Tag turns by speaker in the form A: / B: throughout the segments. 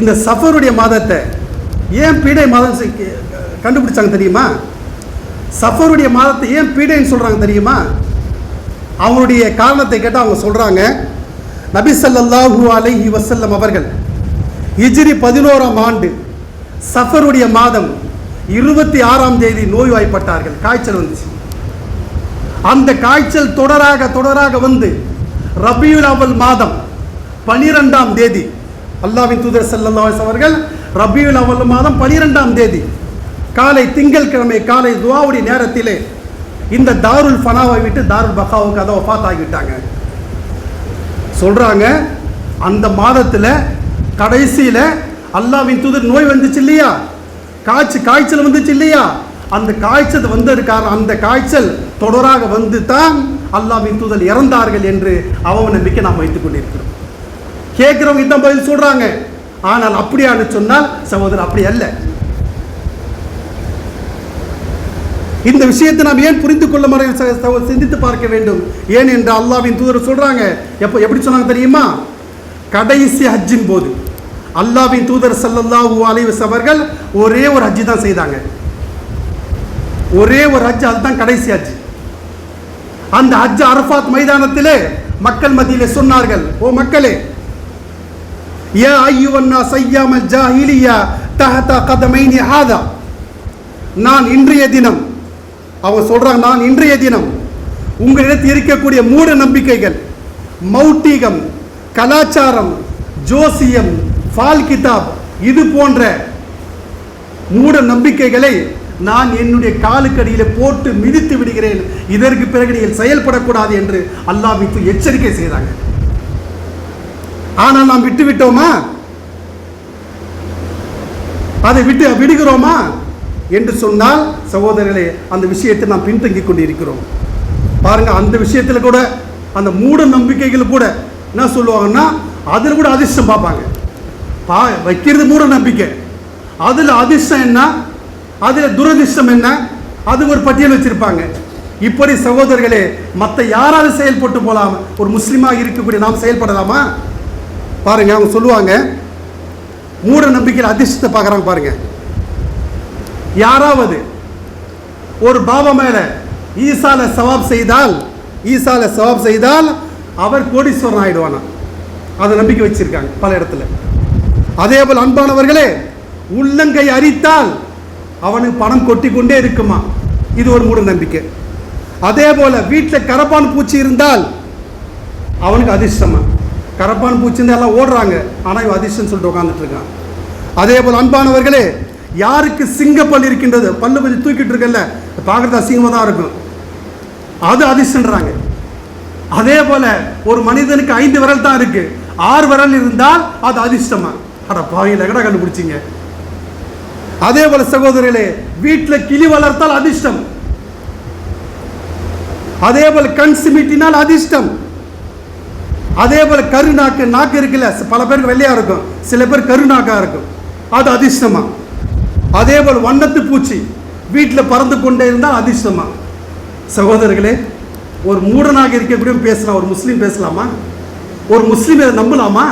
A: இந்த சஃபருடைய மாதத்தை ஏன் பீடை மாதம் கண்டுபிடிச்சாங்க தெரியுமா? சஃபருடைய மாதத்தை ஏன் பீடைன்னு சொல்கிறாங்க தெரியுமா? அவங்களுடைய காரணத்தை கேட்டால் அவங்க சொல்கிறாங்க நபி ஸல்லல்லாஹு அலைஹி வசல்லம் அவர்கள் ஹிஜ்ரி பதினோராம் ஆண்டு சஃபருடைய மாதம் இருபத்தி ஆறாம் தேதி நோய்வாய்ப்பட்டார்கள். காய்ச்சல் வந்துச்சு. அந்த காய்ச்சல் தொடராக தொடராக வந்து ரபியுல் அவல் மாதம் பனிரெண்டாம் தேதி அல்லாவின் தூதர் செல்லல்லாஸ் அவர்கள் ரபியுல் அவல் மாதம் பனிரெண்டாம் தேதி காலை திங்கள்கிழமை காலை துவாவுடைய நேரத்திலே இந்த தாருல் ஃபனாவை விட்டு தாருல் பகாவுக்கு அதை ஒஃபாத் ஆகிவிட்டாங்க சொல்கிறாங்க அந்த மாதத்தில் கடைசியில் அல்லாவின் தூதர் நோய் வந்துச்சு இல்லையா? காய்ச்சி காய்ச்சல் வந்துச்சு இல்லையா? அந்த காய்ச்சல் வந்ததுக்கான அந்த காய்ச்சல் தொடராக வந்து தான் அல்லாஹ்வின் தூதல் இறந்தார்கள் என்று அவ நம்பிக்கை நாம் வைத்துக் கொண்டிருக்கிறோம். கேட்குறவங்க தான் பதில் சொல்கிறாங்க ஆனால் அப்படியான்னு சொன்னால் சகோதரர் அப்படி அல்ல. இந்த விஷயத்தை நாம் ஏன் புரிந்து கொள்ள முறை சிந்தித்து பார்க்க வேண்டும்? ஏன் என்று அல்லாவின் தூதர் சொல்கிறாங்க எப்போ எப்படி சொன்னாங்க தெரியுமா? கடைசி ஹஜ்ஜின் போது. அல்லாவின் தூதர் ஸல்லல்லாஹு அலைவஸ் அவர்கள் ஒரே ஒரு ஹஜ்ஜி தான் செய்தாங்க. ஒரே ஒரு ஹஜ் அதுதான் கடைசி ஹஜ். அந்த ஹஜ் அரஃபாத் மைதானத்திலே மக்கள் மத்தியிலே சொன்னார்கள் ஓ மக்களே யா ஐயுவன்னா சையாமல் ஜாஹிலியா தஹதா கதமைனி ஹாதா நான் இன்றைய தினம் அவன் சொல்கிறான் நான் இன்றைய தினம் உங்களிடத்தில் இருக்கக்கூடிய மூட நம்பிக்கைகள் மௌட்டிகம் கலாச்சாரம் ஜோசியம் ஃபால் கிதாப் இது போன்ற மூட நம்பிக்கைகளை நான் என்னுடைய காலுக்கடியில் போட்டு மிதித்து விடுகிறேன் இதற்கு பிறகு நீங்கள் செயல்படக்கூடாது என்று அல்லாஹ் வித்து எச்சரிக்கை செய்தாங்க ஆனால் நாம் விட்டு விட்டோமா அதை விட்டு விடுகிறோமா? என்று சொன்னால் சகோதரர்களே அந்த விஷயத்தை நாம் பின்தங்கி கொண்டிருக்கிறோம். பாருங்க அந்த விஷயத்தில் கூட அந்த மூட நம்பிக்கைகள் கூட என்ன சொல்லுவாங்கன்னா அதில் கூட அதிர்ஷ்டம் பார்ப்பாங்க. பா வைக்கிறது மூட நம்பிக்கை. அதில் அதிர்ஷ்டம் என்ன? அதில் துரதிர்ஷ்டம் என்ன? அது ஒரு பட்டியல் வச்சிருப்பாங்க. இப்படி சகோதரர்களே மற்ற யாராவது செயல்பட்டு போகலாம் ஒரு முஸ்லீமாக இருக்கக்கூடிய நாம் செயல்படலாமா? பாருங்க அவங்க சொல்லுவாங்க மூட நம்பிக்கையில் அதிர்ஷ்டத்தை பார்க்குறாங்க பாருங்க. யாராவது ஒரு பாபா மேல ஈசால சவாப் செய்தால் ஈசால சவாப் செய்தால் அவர் கோடீஸ்வரன் ஆயிடுவானா? அதை நம்பிக்கை வச்சிருக்காங்க பல இடத்துல. அதே போல் அன்பானவர்களே உள்ளங்கை அரித்தால் அவனுக்கு பணம் கொட்டி கொண்டே இருக்குமா? இது ஒரு மூட நம்பிக்கை. அதே போல வீட்டில் கரப்பான் பூச்சி இருந்தால் அவனுக்கு அதிர்ஷ்டமா? கரப்பான் பூச்சிருந்து எல்லாம் ஓடுறாங்க. ஆனால் இவன் அதிர்ஷ்டம் சொல்லிட்டு உட்காந்துட்டு இருக்கான். அதே போல் அன்பானவர்களே யாருக்கு சிங்கப்பல் இருக்கின்றது? பல்லு கொஞ்சம் தூக்கிட்டு இருக்கல பார்க்குறது அசிங்கமாக தான் இருக்கும். அது அதிர்ஷ்டன்றாங்க. அதே போல ஒரு மனிதனுக்கு ஐந்து விரல் தான் இருக்கு. ஆறு விரல் இருந்தால் அது அதிர்ஷ்டமா? அட பாவியில் கடை கண்டுபிடிச்சிங்க? அதே போல சகோதரிகளே வீட்டில் கிளி வளர்த்தால் அதிர்ஷ்டம். அதே போல கண் சிமிட்டினால் அதிர்ஷ்டம். அதே போல் கரு நாக்கு நாக்கு இருக்குல்ல பல பேருக்கு வெள்ளையாக இருக்கும் சில பேர் கரு நாக்காக இருக்கும். அது அதிர்ஷ்டமாக அதே போல் வண்ணத்து பூச்சி வீட்டில் பறந்து கொண்டே இருந்தால் அதிர்ஷ்டமாக சகோதரர்களே ஒரு மூடனாக இருக்கக்கூடிய பேசலாம் ஒரு முஸ்லீம் பேசலாமா? ஒரு முஸ்லீம் இதை நம்பலாமா?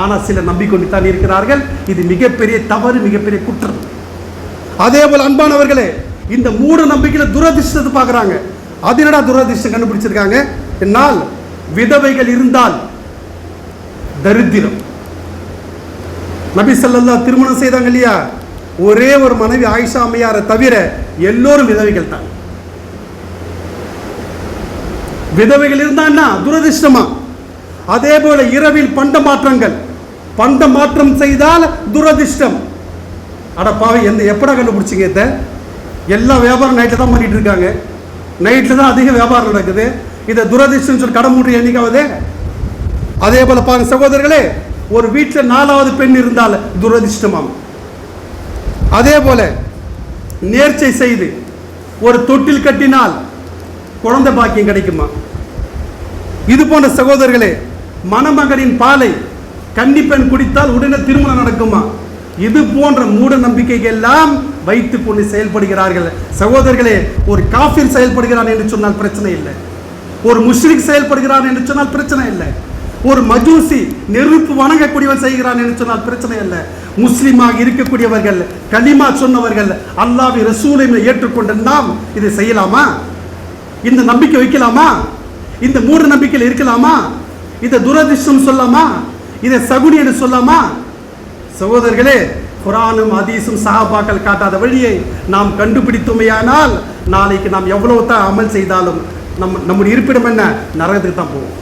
A: ஆனால் சில நம்பிக்கொண்டு தான் இருக்கிறார்கள். இது மிகப்பெரிய தவறு மிகப்பெரிய குற்றம். அதே போல் அன்பானவர்களே இந்த மூட நம்பிக்கையில் துரதிர்ஷ்டத்தை பார்க்குறாங்க அது என்னடா துரதிர்ஷ்டம் கண்டுபிடிச்சிருக்காங்க? என்னால் விதவைகள் இருந்தால் தரித்திரம். நபி சல்லல்லா திருமணம் செய்தாங்க இல்லையா? ஒரே ஒரு மனைவி ஆயிஷா அம்மையாரை தவிர எல்லோரும் விதவைகள் தான். விதவைகள் இருந்தான்னா துரதிருஷ்டமா? அதே போல இரவில் பண்ட மாற்றங்கள். பண்ட மாற்றம் செய்தால் துரதிர்ஷ்டம். அட பாவி எந்த எப்படா கண்டுபிடிச்சிங்க இதை? எல்லா வியாபாரம் நைட்டில் தான் பண்ணிட்டு இருக்காங்க. நைட்டில் தான் அதிக வியாபாரம் நடக்குது. இதை துரதிர்ஷ்டம் சொல்லி கடன் மூட்டு என்னைக்காவது? அதே போல பாருங்க சகோதரர்களே ஒரு வீட்டில் நாலாவது பெண் இருந்தால் துரதிர்ஷ்டமாம். அதே போல நேர்ச்சை செய்து ஒரு தொட்டில் கட்டினால் குழந்தை பாக்கியம் கிடைக்குமா? இது போன்ற சகோதரர்களே மணமகனின் பாலை கன்னிப்பெண் குடித்தால் உடனே திருமணம் நடக்குமா? இது போன்ற மூட நம்பிக்கைகள் எல்லாம் வைத்துக் கொண்டு செயல்படுகிறார்கள். சகோதரர்களே ஒரு காஃபில் செயல்படுகிறான் என்று சொன்னால் பிரச்சனை இல்லை. ஒரு முஷ்ரிக் செயல்படுகிறான் என்று சொன்னால் பிரச்சனை இல்லை. ஒரு மஜூசி நெருப்பு வணங்கக்கூடியவன் செய்கிறான் என்று சொன்னால் பிரச்சனை இல்லை முஸ்லீமாக இருக்கக்கூடியவர்கள் கலிமா சொன்னவர்கள் அல்லாவி ரசூலை ஏற்றுக்கொண்ட நாம் இதை செய்யலாமா? இந்த நம்பிக்கை வைக்கலாமா? இந்த மூட நம்பிக்கையில் இருக்கலாமா? இந்த துரதிர்ஷ்டம் சொல்லாமா? இதை சகுனி என்று சொல்லாமா? சகோதரர்களே குரானும் அதீசும் சஹாபாக்கள் காட்டாத வழியை நாம் கண்டுபிடித்தோமையானால் நாளைக்கு நாம் எவ்வளவு தான் அமல் செய்தாலும் நம்ம நம்முடைய இருப்பிடம் என்ன? நரகத்துக்கு தான் போவோம்.